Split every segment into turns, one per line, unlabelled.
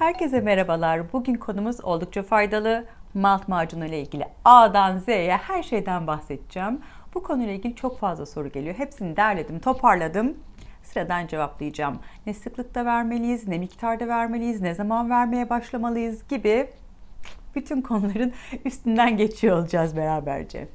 Herkese merhabalar. Bugün konumuz oldukça faydalı. Malt macunu ile ilgili A'dan Z'ye her şeyden bahsedeceğim. Bu konuyla ilgili çok fazla soru geliyor. Hepsini derledim, toparladım. Sıradan cevaplayacağım. Ne sıklıkta vermeliyiz, ne miktarda vermeliyiz, ne zaman vermeye başlamalıyız gibi bütün konuların üstünden geçiyor olacağız beraberce.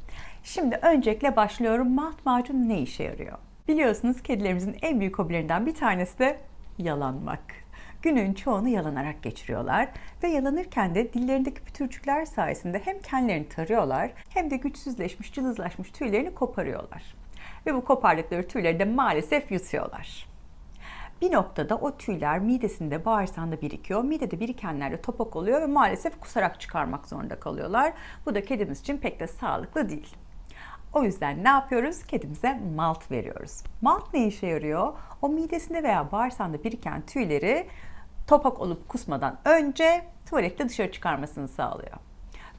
Şimdi öncelikle başlıyorum. Malt macun ne işe yarıyor? Biliyorsunuz kedilerimizin en büyük hobilerinden bir tanesi de yalanmak. Günün çoğunu yalanarak geçiriyorlar ve yalanırken de dillerindeki pütürcükler sayesinde hem kendilerini tarıyorlar hem de güçsüzleşmiş, cılızlaşmış tüylerini koparıyorlar. Ve bu kopardıkları tüyleri de maalesef yutuyorlar. Bir noktada o tüyler midesinde, bağırsağında birikiyor. Midede birikenler de topak oluyor ve maalesef kusarak çıkarmak zorunda kalıyorlar. Bu da kedimiz için pek de sağlıklı değil. O yüzden ne yapıyoruz? Kedimize malt veriyoruz. Malt ne işe yarıyor? O midesinde veya bağırsağında biriken tüyleri topak olup kusmadan önce tuvalette dışarı çıkarmasını sağlıyor.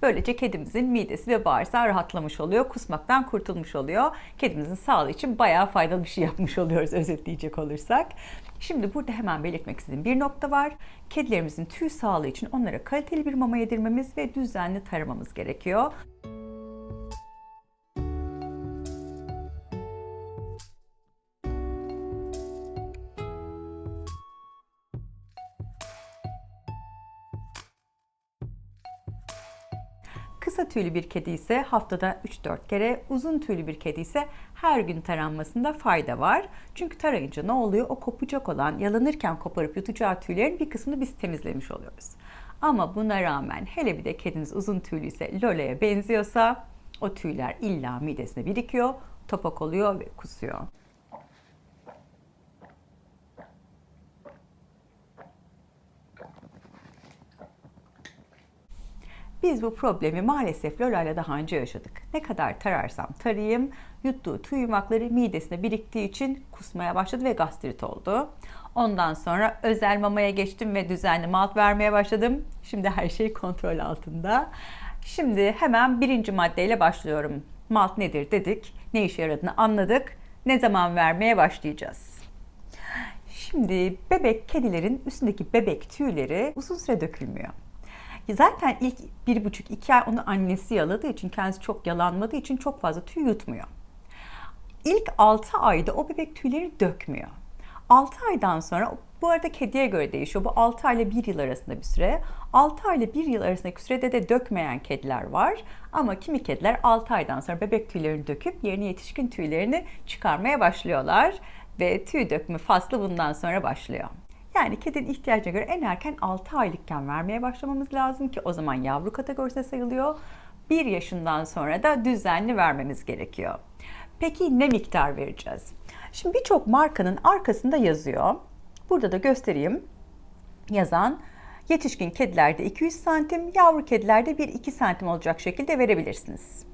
Böylece kedimizin midesi ve bağırsağı rahatlamış oluyor, kusmaktan kurtulmuş oluyor. Kedimizin sağlığı için bayağı faydalı bir şey yapmış oluyoruz özetleyecek olursak. Şimdi burada hemen belirtmek istediğim bir nokta var. Kedilerimizin tüy sağlığı için onlara kaliteli bir mama yedirmemiz ve düzenli taramamız gerekiyor. Kısa tüylü bir kedi ise haftada 3-4 kere, uzun tüylü bir kedi ise her gün taranmasında fayda var. Çünkü tarayınca ne oluyor? O kopacak olan, yalanırken koparıp yutacağı tüylerin bir kısmını biz temizlemiş oluyoruz. Ama buna rağmen hele bir de kediniz uzun tüylü ise Lola'ya benziyorsa o tüyler illa midesine birikiyor, topak oluyor ve kusuyor. Biz bu problemi maalesef Lola ile daha önce yaşadık. Ne kadar tararsam tarayayım, yuttuğu tüy yumakları midesine biriktiği için kusmaya başladı ve gastrit oldu. Ondan sonra özel mamaya geçtim ve düzenli malt vermeye başladım. Şimdi her şey kontrol altında. Şimdi hemen birinci maddeyle başlıyorum. Malt nedir dedik, ne işe yaradığını anladık. Ne zaman vermeye başlayacağız? Şimdi bebek kedilerin üstündeki bebek tüyleri uzun süre dökülmüyor. Zaten ilk bir buçuk iki ay onu annesi yaladığı için kendisi çok yalanmadığı için çok fazla tüy yutmuyor. İlk 6 ayda o bebek tüyleri dökmüyor. 6 aydan sonra bu arada kediye göre değişiyor. Bu 6 ay ile 1 yıl arasında bir süre. 6 ay ile 1 yıl arasındaki sürede de dökmeyen kediler var. Ama kimi kediler 6 aydan sonra bebek tüylerini döküp yeni yetişkin tüylerini çıkarmaya başlıyorlar. Ve tüy dökme faslı bundan sonra başlıyor. Yani kedinin ihtiyacına göre en erken 6 aylıkken vermeye başlamamız lazım ki o zaman yavru kategorisine sayılıyor. 1 yaşından sonra da düzenli vermemiz gerekiyor. Peki ne miktar vereceğiz? Şimdi birçok markanın arkasında yazıyor. Burada da göstereyim. Yazan yetişkin kedilerde 200 santim, yavru kedilerde 1-2 santim olacak şekilde verebilirsiniz.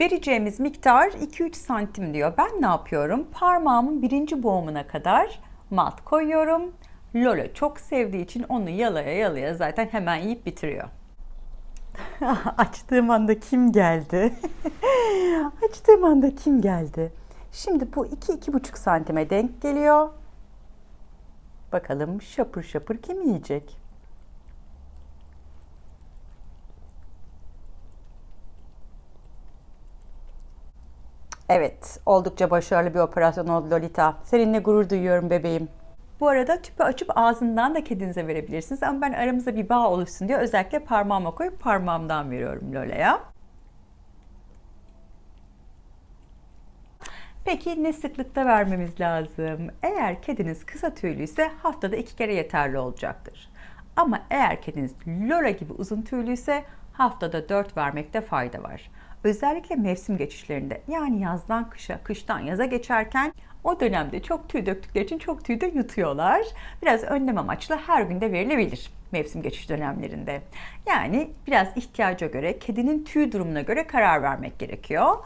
Vereceğimiz miktar 2-3 santim diyor. Ben ne yapıyorum? Parmağımın birinci boğumuna kadar malt koyuyorum. Lola çok sevdiği için onu yalaya yalaya zaten hemen yiyip bitiriyor. Açtığım anda kim geldi? Açtığım anda kim geldi? Şimdi bu 2-2,5 santime denk geliyor. Bakalım şapır şapır kim yiyecek? Evet, oldukça başarılı bir operasyon oldu Lolita. Seninle gurur duyuyorum bebeğim. Bu arada tüpü açıp ağzından da kedinize verebilirsiniz. Ama ben aramızda bir bağ oluşsun diye özellikle parmağıma koyup parmağımdan veriyorum Lola'ya. Peki ne sıklıkta vermemiz lazım? Eğer kediniz kısa tüylüyse haftada iki kere yeterli olacaktır. Ama eğer kediniz Lola gibi uzun tüylüyse haftada 4 vermekte fayda var. Özellikle mevsim geçişlerinde yani yazdan kışa, kıştan yaza geçerken o dönemde çok tüy döktükleri için çok tüy de yutuyorlar. Biraz önlem amaçlı her günde verilebilir mevsim geçiş dönemlerinde. Yani biraz ihtiyaca göre, kedinin tüy durumuna göre karar vermek gerekiyor.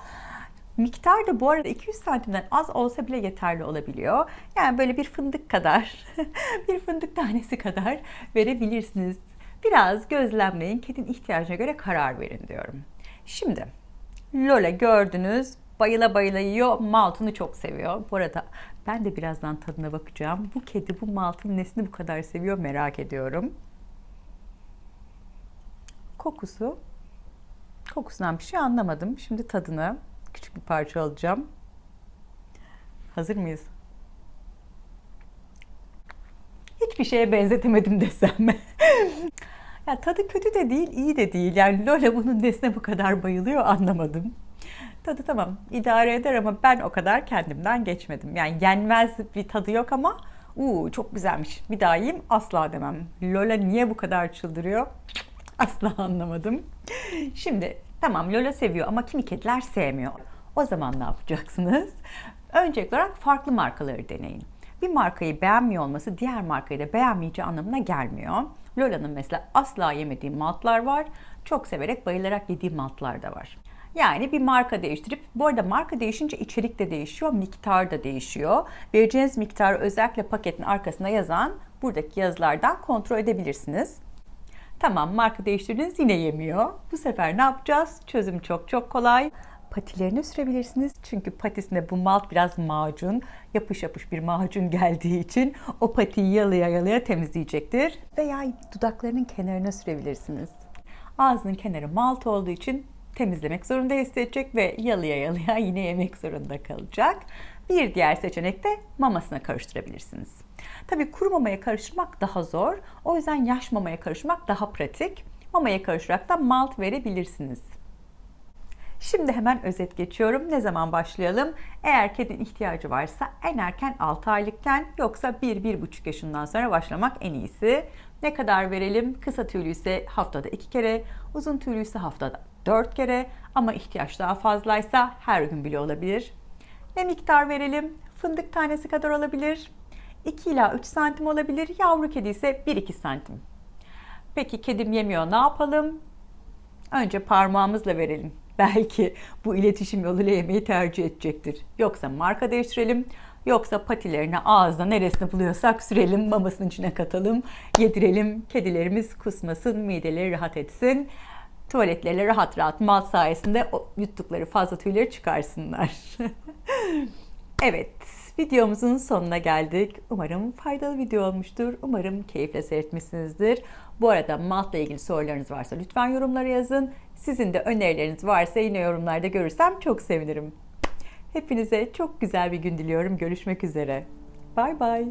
Miktar da bu arada 200 santimden az olsa bile yeterli olabiliyor. Yani böyle bir fındık kadar, bir fındık tanesi kadar verebilirsiniz. Biraz gözlemleyin, kedinin ihtiyacına göre karar verin diyorum. Şimdi Lola gördünüz bayıla bayıla yiyor. Maltını çok seviyor. Bu arada ben de birazdan tadına bakacağım. Bu kedi bu maltın nesini bu kadar seviyor merak ediyorum. Kokusu. Kokusundan bir şey anlamadım. Şimdi tadını küçük bir parça alacağım. Hazır mıyız? Hiçbir şeye benzetemedim desem. ya tadı kötü de değil, iyi de değil. Yani Lola bunun nesine bu kadar bayılıyor anlamadım. Tadı tamam idare eder ama ben o kadar kendimden geçmedim. Yani yenmez bir tadı yok ama uuu çok güzelmiş. Bir daha yiyeyim asla demem. Lola niye bu kadar çıldırıyor? Asla anlamadım. Şimdi tamam Lola seviyor ama kimi kediler sevmiyor. O zaman ne yapacaksınız? Öncelikli olarak farklı markaları deneyin. Bir markayı beğenmiyor olması diğer markayı da beğenmeyeceği anlamına gelmiyor. Lola'nın mesela asla yemediği maltlar var. Çok severek bayılarak yediği maltlar da var. Yani bir marka değiştirip, bu arada marka değişince içerik de değişiyor, miktar da değişiyor. Vereceğiniz miktarı özellikle paketin arkasında yazan buradaki yazılardan kontrol edebilirsiniz. Tamam marka değiştirdiniz yine yemiyor. Bu sefer ne yapacağız? Çözüm çok çok kolay. Patilerini sürebilirsiniz. Çünkü patisinde bu malt biraz macun, yapış yapış bir macun geldiği için o patiyi yalaya yalaya temizleyecektir. Veya dudaklarının kenarına sürebilirsiniz. Ağzının kenarı malt olduğu için temizlemek zorunda hissedecek ve yalıya yalıya yine yemek zorunda kalacak. Bir diğer seçenek de mamasına karıştırabilirsiniz. Tabii kuru mamaya karıştırmak daha zor. O yüzden yaş mamaya karıştırmak daha pratik. Mamaya karıştırarak da malt verebilirsiniz. Şimdi hemen özet geçiyorum. Ne zaman başlayalım? Eğer kedinin ihtiyacı varsa en erken 6 aylıkken yoksa 1-1,5 yaşından sonra başlamak en iyisi. Ne kadar verelim? Kısa tüylü ise haftada 2 kere, uzun tüylü ise haftada 4 kere ama ihtiyaç daha fazlaysa her gün bile olabilir. Ne miktar verelim? Fındık tanesi kadar olabilir. 2 ila 3 santim olabilir. Yavru kedi ise 1-2 santim. Peki kedim yemiyor ne yapalım? Önce parmağımızla verelim. Belki bu iletişim yoluyla yemeği tercih edecektir. Yoksa marka değiştirelim. Yoksa patilerine ağızda neresini buluyorsak sürelim, mamasının içine katalım, yedirelim. Kedilerimiz kusmasın, mideleri rahat etsin. Tuvaletlerle rahat rahat mal sayesinde yuttukları fazla tüyleri çıkarsınlar. evet, videomuzun sonuna geldik. Umarım faydalı video olmuştur. Umarım keyifle seyretmişsinizdir. Bu arada maltla ilgili sorularınız varsa lütfen yorumlara yazın. Sizin de önerileriniz varsa yine yorumlarda görürsem çok sevinirim. Hepinize çok güzel bir gün diliyorum. Görüşmek üzere. Bay bay.